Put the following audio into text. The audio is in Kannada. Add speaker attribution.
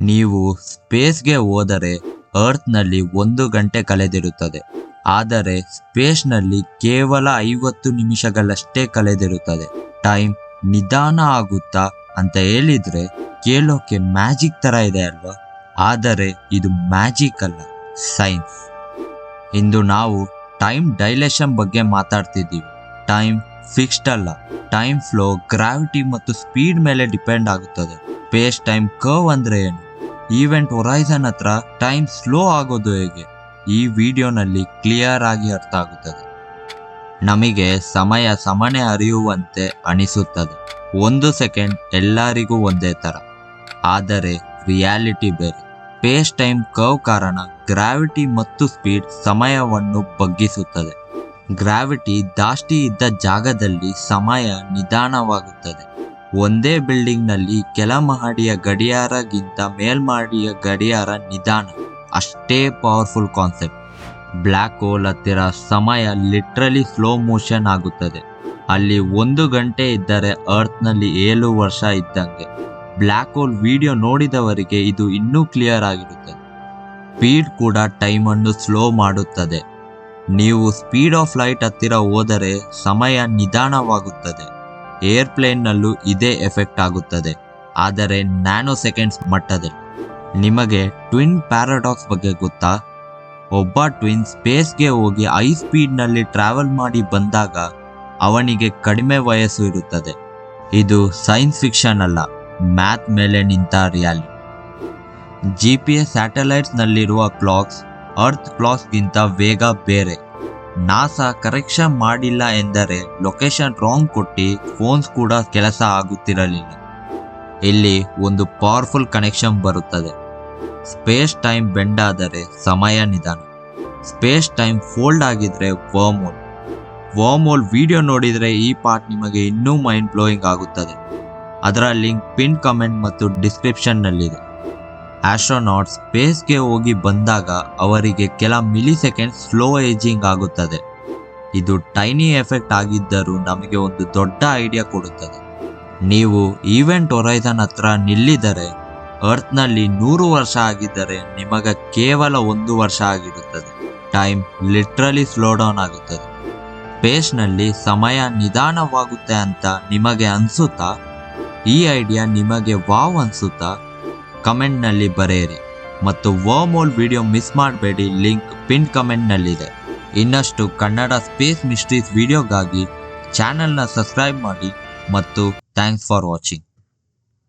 Speaker 1: ನೀವು ಸ್ಪೇಸ್ಗೆ ಹೋದರೆ ಅರ್ತ್ನಲ್ಲಿ ಒಂದು ಗಂಟೆ ಕಳೆದಿರುತ್ತದೆ. ಆದರೆ ಸ್ಪೇಸ್ನಲ್ಲಿ ಕೇವಲ ಐವತ್ತು ನಿಮಿಷಗಳಷ್ಟೇ ಕಳೆದಿರುತ್ತದೆ. ಟೈಮ್ ನಿಧಾನ ಆಗುತ್ತಾ ಅಂತ ಹೇಳಿದ್ರೆ ಕೇಳೋಕೆ ಮ್ಯಾಜಿಕ್ ತರ ಇದೆ ಅಲ್ವಾ? ಆದರೆ ಇದು ಮ್ಯಾಜಿಕ್ ಅಲ್ಲ, ಸೈನ್ಸ್. ಇಂದು ನಾವು ಟೈಮ್ ಡೈಲೇಷನ್ ಬಗ್ಗೆ ಮಾತಾಡ್ತಿದ್ದೀವಿ. ಟೈಮ್ ಫಿಕ್ಸ್ಡ್ ಅಲ್ಲ, ಟೈಮ್ ಫ್ಲೋ ಗ್ರಾವಿಟಿ ಮತ್ತು ಸ್ಪೀಡ್ ಮೇಲೆ ಡಿಪೆಂಡ್ ಆಗುತ್ತದೆ. ಸ್ಪೇಸ್ ಟೈಮ್ ಕರ್ವ್ ಅಂದ್ರೆ ಏನು? ಈವೆಂಟ್ ಹೊರೈಸನ್ ಹತ್ರ ಟೈಮ್ ಸ್ಲೋ ಆಗೋದು ಹೇಗೆ? ಈ ವಿಡಿಯೋನಲ್ಲಿ ಕ್ಲಿಯರ್ ಆಗಿ ಅರ್ಥ ಆಗುತ್ತದೆ. ನಮಗೆ ಸಮಯ ಸಮನೆ ಅರಿಯುವಂತೆ ಅನಿಸುತ್ತದೆ. ಒಂದು ಸೆಕೆಂಡ್ ಎಲ್ಲರಿಗೂ ಒಂದೇ ತರ ಆದರೆ ರಿಯಾಲಿಟಿ ಬೇರೆ. ಸ್ಪೇಸ್ ಟೈಮ್ ಕವ್ ಕಾರಣ ಗ್ರಾವಿಟಿ ಮತ್ತು ಸ್ಪೀಡ್ ಸಮಯವನ್ನು ಬಗ್ಗಿಸುತ್ತದೆ. ಗ್ರಾವಿಟಿ ದಾಷ್ಟಿ ಇದ್ದ ಜಾಗದಲ್ಲಿ ಸಮಯ ನಿಧಾನವಾಗುತ್ತದೆ. ಒಂದೇ ಬಿಲ್ಡಿಂಗ್ನಲ್ಲಿ ಕೆಲ ಮಹಡಿಯ ಗಡಿಯಾರಗಿಂತ ಮೇಲ್ಮಹಡಿಯ ಗಡಿಯಾರ ನಿಧಾನ. ಅಷ್ಟೇ ಪವರ್ಫುಲ್ ಕಾನ್ಸೆಪ್ಟ್ ಬ್ಲ್ಯಾಕ್ ಹೋಲ್ ಹತ್ತಿರ ಸಮಯ ಲಿಟ್ರಲಿ ಸ್ಲೋ ಮೋಷನ್ ಆಗುತ್ತದೆ. ಅಲ್ಲಿ ಒಂದು ಗಂಟೆ ಇದ್ದರೆ ಅರ್ತ್ನಲ್ಲಿ ಏಳು ವರ್ಷ ಇದ್ದಂಗೆ. ಬ್ಲ್ಯಾಕ್ ಹೋಲ್ ವಿಡಿಯೋ ನೋಡಿದವರಿಗೆ ಇದು ಇನ್ನೂ ಕ್ಲಿಯರ್ ಆಗಿರುತ್ತದೆ. ಸ್ಪೀಡ್ ಕೂಡ ಟೈಮನ್ನು ಸ್ಲೋ ಮಾಡುತ್ತದೆ. ನೀವು ಸ್ಪೀಡ್ ಆಫ್ ಲೈಟ್ ಹತ್ತಿರ ಹೋದರೆ ಸಮಯ ನಿಧಾನವಾಗುತ್ತದೆ. ಏರ್ಪ್ಲೇನ್ನಲ್ಲೂ ಇದೇ ಎಫೆಕ್ಟ್ ಆಗುತ್ತದೆ. ಆದರೆ ನ್ಯಾನೋ ಸೆಕೆಂಡ್ಸ್ ಮಟ್ಟದಲ್ಲಿ. ನಿಮಗೆ ಟ್ವಿನ್ ಪ್ಯಾರಾಡಾಕ್ಸ್ ಬಗ್ಗೆ ಗೊತ್ತಾ? ಒಬ್ಬ ಟ್ವಿನ್ ಸ್ಪೇಸ್ಗೆ ಹೋಗಿ ಹೈ ಸ್ಪೀಡ್ನಲ್ಲಿ ಟ್ರಾವೆಲ್ ಮಾಡಿ ಬಂದಾಗ ಅವನಿಗೆ ಕಡಿಮೆ ವಯಸ್ಸು ಇರುತ್ತದೆ. ಇದು ಸೈನ್ಸ್ ಫಿಕ್ಷನ್ ಅಲ್ಲ, ಮ್ಯಾಥ್ ಮೇಲೆ ನಿಂತ ರಿಯಾಲಿ ಜಿ ಪಿ ಎಸ್ ಸ್ಯಾಟಲೈಟ್ಸ್ನಲ್ಲಿರುವ ಕ್ಲಾಕ್ಸ್ ಅರ್ತ್ ಕ್ಲಾಕ್ಸ್ಗಿಂತ ವೇಗ ಬೇರೆ. ನಾಸಾ ಕರೆಕ್ಷನ್ ಮಾಡಿಲ್ಲ ಎಂದರೆ ಲೊಕೇಶನ್ ರಾಂಗ್ ಕೊಟ್ಟು ಫೋನ್ಸ್ ಕೂಡ ಕೆಲಸ ಆಗುತ್ತಿರಲಿಲ್ಲ. ಇಲ್ಲಿ ಒಂದು ಪವರ್ಫುಲ್ ಕನೆಕ್ಷನ್ ಬರುತ್ತದೆ. ಸ್ಪೇಸ್ ಟೈಮ್ ಬೆಂಡ್ ಆದರೆ ಸಮಯ ನಿಧಾನ. ಸ್ಪೇಸ್ ಟೈಮ್ ಫೋಲ್ಡ್ ಆಗಿದ್ರೆ ವರ್ಮೋಲ್ ಹೋಲ್ ವಿಡಿಯೋ ನೋಡಿದರೆ ಈ ಪಾರ್ಟ್ ನಿಮಗೆ ಇನ್ನೂ ಮೈಂಡ್ ಬ್ಲೋಯಿಂಗ್ ಆಗುತ್ತದೆ. ಅದರ ಲಿಂಕ್ ಪಿನ್ ಕಮೆಂಟ್ ಮತ್ತು ಡಿಸ್ಕ್ರಿಪ್ಷನ್ನಲ್ಲಿದೆ ಆಸ್ಟ್ರೋನಾಟ್ ಸ್ಪೇಸ್ಗೆ ಹೋಗಿ ಬಂದಾಗ ಅವರಿಗೆ ಕೆಲ ಮಿಲಿ ಸೆಕೆಂಡ್ ಸ್ಲೋ ಏಜಿಂಗ್ ಆಗುತ್ತದೆ. ಇದು ಟೈನಿ ಎಫೆಕ್ಟ್ ಆಗಿದ್ದರೂ ನಮಗೆ ಒಂದು ದೊಡ್ಡ ಐಡಿಯಾ ಕೊಡುತ್ತದೆ. ನೀವು ಈವೆಂಟ್ ಹೊರೈಸನ್ ಹತ್ರ ನಿಲ್ಲಿದರೆ ಅರ್ತ್ನಲ್ಲಿ ನೂರು ವರ್ಷ ಆಗಿದ್ದರೆ ನಿಮಗೆ ಕೇವಲ ಒಂದು ವರ್ಷ ಆಗಿರುತ್ತದೆ. ಟೈಮ್ ಲಿಟ್ರಲಿ ಸ್ಲೋ ಡೌನ್ ಆಗುತ್ತದೆ. ಸ್ಪೇಸ್ನಲ್ಲಿ ಸಮಯ ನಿಧಾನವಾಗುತ್ತೆ ಅಂತ ನಿಮಗೆ ಅನಿಸುತ್ತಾ? ಈ ಐಡಿಯಾ ನಿಮಗೆ ವಾವ್ ಅನಿಸುತ್ತಾ? ಕಮೆಂಟ್ನಲ್ಲಿ ಬರೆಯಿರಿ ಮತ್ತು ವರ್ಮೋಲ್ ವಿಡಿಯೋ ಮಿಸ್ ಮಾಡಬೇಡಿ, ಲಿಂಕ್ ಪಿನ್ ಕಮೆಂಟ್ನಲ್ಲಿದೆ. ಇನ್ನಷ್ಟು ಕನ್ನಡ ಸ್ಪೇಸ್ ಮಿಸ್ಟ್ರೀಸ್ ವಿಡಿಯೋಗಾಗಿ ಚಾನಲ್ನ ಸಬ್ಸ್ಕ್ರೈಬ್ ಮಾಡಿ ಮತ್ತು ಥ್ಯಾಂಕ್ಸ್ ಫಾರ್ ವಾಚಿಂಗ್.